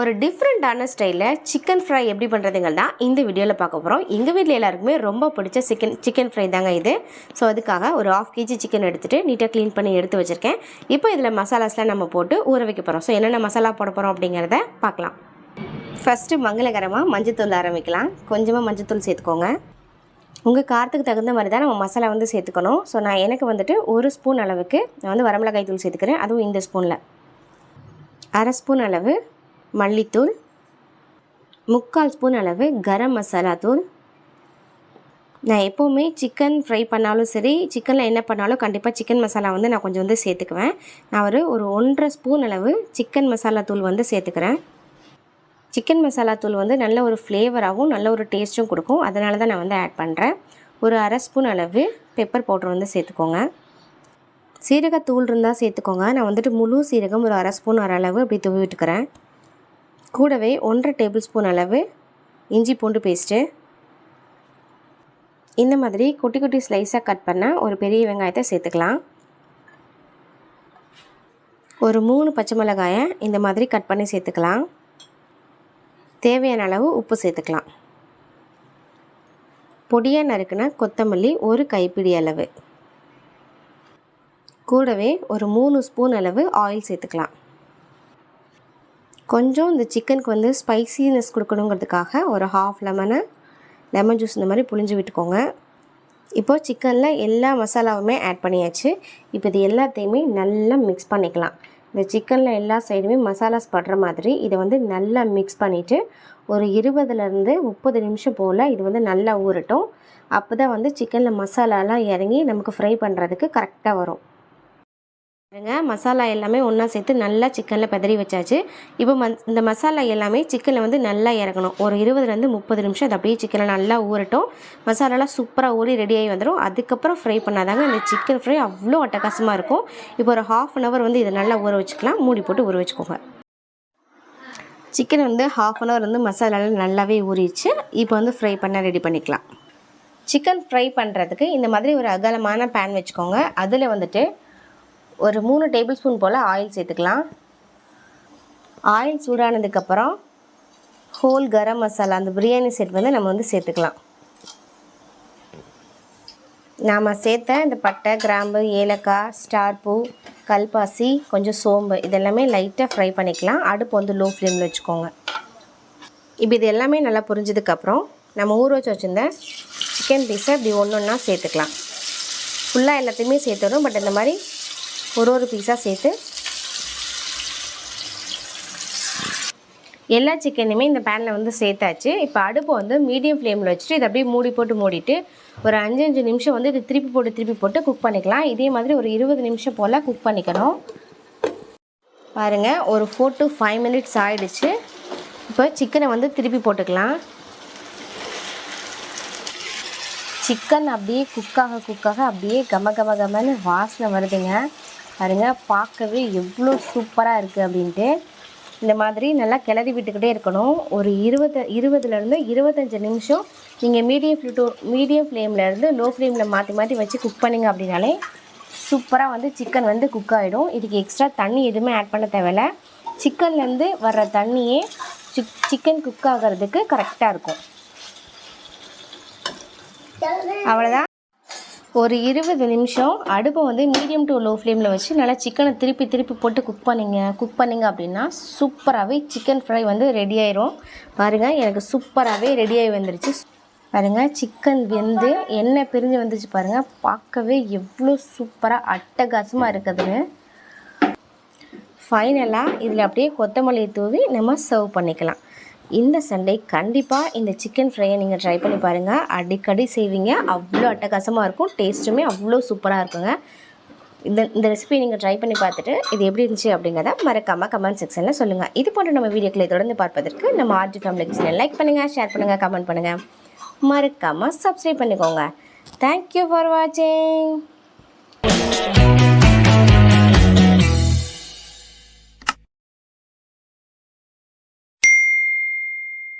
ஒரு டிஃப்ரெண்ட்டான ஸ்டைலில் சிக்கன் ஃப்ரை எப்படி பண்ணுறதுங்கன்னா இந்த வீடியோவில் பார்க்க போகிறோம் எங்கள் வீட்டில் எல்லாருக்குமே ரொம்ப பிடிச்ச சிக்கன் சிக்கன் ஃப்ரை தாங்க இது. ஸோ அதுக்காக ஒரு ஆஃப் கேஜி சிக்கன் எடுத்துகிட்டு நீட்டாக க்ளீன் பண்ணி எடுத்து வச்சுருக்கேன். இப்போ இதில் மசாலாஸ்லாம் நம்ம போட்டு ஊற வைக்க போகிறோம் ஸோ என்னென்ன மசாலா போட போகிறோம் அப்படிங்கிறத பார்க்கலாம். ஃபஸ்ட்டு மங்களகரமாக மஞ்சத்தூள் ஆரம்பிக்கலாம். கொஞ்சமாக மஞ்சத்தூள் சேர்த்துக்கோங்க. உங்கள் காரத்துக்கு தகுந்த மாதிரி தான் நம்ம மசாலா வந்து சேர்த்துக்கணும். ஸோ நான் எனக்கு வந்துட்டு ஒரு ஸ்பூன் அளவுக்கு நான் வந்து வரமிளகாய் தூள் சேர்த்துக்கிறேன். அதுவும் இந்த ஸ்பூனில் அரை ஸ்பூன் அளவு மல்லித்தூள் முக்கால் ஸ்பூன் அளவு கரம் மசாலா தூள். நான் எப்போவுமே சிக்கன் ஃப்ரை பண்ணாலும் சரி சிக்கனில் என்ன பண்ணாலும் கண்டிப்பாக சிக்கன் மசாலா வந்து நான் கொஞ்சம் வந்து சேர்த்துக்குவேன். நான் ஒரு ஒரு ஒன்றரை ஸ்பூன் அளவு சிக்கன் மசாலா தூள் வந்து சேர்த்துக்கிறேன். சிக்கன் மசாலா தூள் வந்து நல்ல ஒரு ஃப்ளேவராகவும் நல்ல ஒரு டேஸ்ட்டும் கொடுக்கும். அதனால தான் நான் வந்து ஆட் பண்ணுறேன் ஒரு அரை ஸ்பூன் அளவு பெப்பர் பவுடர் வந்து சேர்த்துக்கோங்க. சீரகத்தூள் இருந்தால் சேர்த்துக்கோங்க. நான் வந்துட்டு முழு சீரகம் ஒரு அரை ஸ்பூன் வர அளவு அப்படி தூவி விட்டுக்கிறேன். கூடவே ஒன்றரை டேபிள் ஸ்பூன் அளவு இஞ்சி பூண்டு பேஸ்ட்டு. இந்த மாதிரி குட்டி குட்டி ஸ்லைஸாக கட் பண்ண ஒரு பெரிய வெங்காயத்தை சேர்த்துக்கலாம். ஒரு மூணு பச்சை மிளகாயை இந்த மாதிரி கட் பண்ணி சேர்த்துக்கலாம். தேவையான அளவு உப்பு சேர்த்துக்கலாம். பொடியாக நறுக்குன கொத்தமல்லி ஒரு கைப்பிடி அளவு. கூடவே ஒரு மூணு ஸ்பூன் அளவு ஆயில் சேர்த்துக்கலாம். கொஞ்சம் இந்த சிக்கனுக்கு வந்து ஸ்பைசினஸ் கொடுக்கணுங்கிறதுக்காக ஒரு ஹாஃப் லெமனை லெமன் ஜூஸ் இந்த மாதிரி புழிஞ்சு விட்டுக்கோங்க. இப்போது சிக்கனில் எல்லா மசாலாவுமே ஆட் பண்ணியாச்சு. இப்போ இது எல்லாத்தையுமே நல்லா மிக்ஸ் பண்ணிக்கலாம். இந்த சிக்கனில் எல்லா சைடுமே மசாலாஸ் படுற மாதிரி இதை வந்து நல்லா மிக்ஸ் பண்ணிவிட்டு ஒரு இருபதுலேருந்து முப்பது நிமிஷம் போல் இது வந்து நல்லா ஊறட்டும். அப்போ தான் வந்து சிக்கனில் மசாலாலாம் இறங்கி நமக்கு ஃப்ரை பண்ணுறதுக்கு கரெக்டாக வரும். பாருங்க. மசாலா எல்லாமே ஒன்றா சேர்த்து நல்லா சிக்கனில் பதறி வச்சாச்சு. இப்போ மந் இந்த மசாலா எல்லாமே சிக்கனில் வந்து நல்லா இறங்கணும் ஒரு இருபதுலேருந்து முப்பது நிமிஷம் அது அப்படியே சிக்கனில் நல்லா ஊறட்டும். மசாலாலாம் சூப்பராக ஊறி ரெடியாகி வந்துடும் அதுக்கப்புறம் ஃப்ரை பண்ணாதாங்க இந்த சிக்கன் ஃப்ரை அவ்வளோ அட்டகாசமாக இருக்கும். இப்போ ஒரு ஹாஃப் அன் ஹவர் வந்து இதை நல்லா ஊற வச்சுக்கலாம். மூடி போட்டு ஊற வச்சுக்கோங்க. சிக்கன் வந்து ஹாஃப் அன் ஹவர் வந்து மசாலாலாம் நல்லாவே ஊறிச்சு இப்போ வந்து ஃப்ரை பண்ண ரெடி பண்ணிக்கலாம். சிக்கன் ஃப்ரை பண்ணுறதுக்கு இந்த மாதிரி ஒரு அகலமான பேன் வச்சுக்கோங்க. அதில் வந்துட்டு ஒரு மூணு டேபிள் ஸ்பூன் போல் ஆயில் சேர்த்துக்கலாம். ஆயில் சூடானதுக்கப்புறம் ஹோல் கரம் மசாலா அந்த பிரியாணி செட் வந்து நம்ம வந்து சேர்த்துக்கலாம். நாம் சேர்த்த இந்த பட்டை கிராம்பு ஏலக்காய் ஸ்டார் பூ கல்பாசி கொஞ்சம் சோம்பு இதெல்லாமே லைட்டாக ஃப்ரை பண்ணிக்கலாம். அடுப்பு வந்து லோ ஃப்ளேமில் வச்சுக்கோங்க. இப்போ இது எல்லாமே நல்லா புரிஞ்சதுக்கப்புறம் நம்ம ஊற வச்சு வச்சுருந்த சிக்கன் பீஸை இப்படி ஒன்று ஒன்றா சேர்த்துக்கலாம் ஃபுல்லாக எல்லாத்தையுமே சேர்த்துடும் பட் இந்த மாதிரி ஒரு ஒரு பீஸாக சேர்த்து எல்லா சிக்கனையுமே இந்த பேனில் வந்து சேர்த்தாச்சு. இப்போ அடுப்பை வந்து மீடியம் ஃப்ளேமில் வச்சுட்டு இதை அப்படியே மூடி போட்டு மூடிட்டு ஒரு அஞ்சு அஞ்சு நிமிஷம் வந்து இது திருப்பி போட்டு திருப்பி போட்டு குக் பண்ணிக்கலாம். இதே மாதிரி ஒரு இருபது நிமிஷம் போல் குக் பண்ணிக்கணும். பாருங்கள் ஒரு ஃபோர் டு ஃபைவ் மினிட்ஸ் ஆகிடுச்சு இப்போ சிக்கனை வந்து திருப்பி போட்டுக்கலாம். சிக்கன் அப்படியே குக்காக குக்காக அப்படியே கம கம கமன்னு வாசனை வருதுங்க. பாருங்கள் பார்க்கவே எவ்வளோ சூப்பராக இருக்குது அப்படின்ட்டு. இந்த மாதிரி நல்லா கிளறி விட்டுக்கிட்டே இருக்கணும். ஒரு இருபது இருபதுலேருந்து இருபத்தஞ்சி நிமிஷம் நீங்கள் மீடியம் ஃப்ளூ டூ மீடியம் ஃப்ளேம்லேருந்து லோ ஃப்ளேமில் மாற்றி மாற்றி வச்சு குக் பண்ணிங்க அப்படின்னாலே சூப்பராக வந்து சிக்கன் வந்து குக் ஆகிடும் இதுக்கு எக்ஸ்ட்ரா தண்ணி எதுவுமே ஆட் பண்ண தேவையில்ல. சிக்கன்லேருந்து வர்ற தண்ணியே சிக் சிக்கன் குக் ஆகிறதுக்கு கரெக்டாக இருக்கும். அவ்வளோதான் ஒரு இருபது நிமிஷம் அடுப்பை வந்து மீடியம் டு லோ ஃப்ளேமில் வச்சு நல்லா சிக்கனை திருப்பி திருப்பி போட்டு குக் பண்ணிங்க. குக் பண்ணிங்க அப்படின்னா சூப்பராகவே சிக்கன் ஃப்ரை வந்து ரெடி ஆயிரும். பாருங்கள் எனக்கு சூப்பராகவே ரெடியாகி வந்துருச்சு. பாருங்கள் சிக்கன் வெந்து எண்ணெய் பிரிஞ்சு வந்துச்சு பாருங்கள் பார்க்கவே எவ்வளோ சூப்பராக அட்டகாசமாக இருக்குதுன்னு. ஃபைனலாக இதில் அப்படியே கொத்தமல்லியை தூவி நம்ம சர்வ் பண்ணிக்கலாம். இந்த சண்டே கண்டிப்பாக இந்த சிக்கன் ஃப்ரையை நீங்கள் ட்ரை பண்ணி பாருங்கள் அடிக்கடி செய்வீங்க. அவ்வளோ அட்டகாசமாக இருக்கும். டேஸ்ட்டுமே அவ்வளோ சூப்பராக இருக்குங்க. இந்த இந்த ரெசிபியை நீங்கள் ட்ரை பண்ணி பார்த்துட்டு இது எப்படி இருந்துச்சு அப்படிங்கிறத மறக்காமல் கமெண்ட் செக்ஷனில் சொல்லுங்கள் இது போன்ற நம்ம வீடியோக்களை தொடர்ந்து பார்ப்பதற்கு நம்ம ஆர்ஜி ஃபேமிலி கிச்சனை லைக் பண்ணுங்கள் ஷேர் பண்ணுங்கள் கமெண்ட் பண்ணுங்கள் மறக்காமல் சப்ஸ்கிரைப் பண்ணிக்கோங்க. தேங்க்யூ ஃபார் வாட்சிங்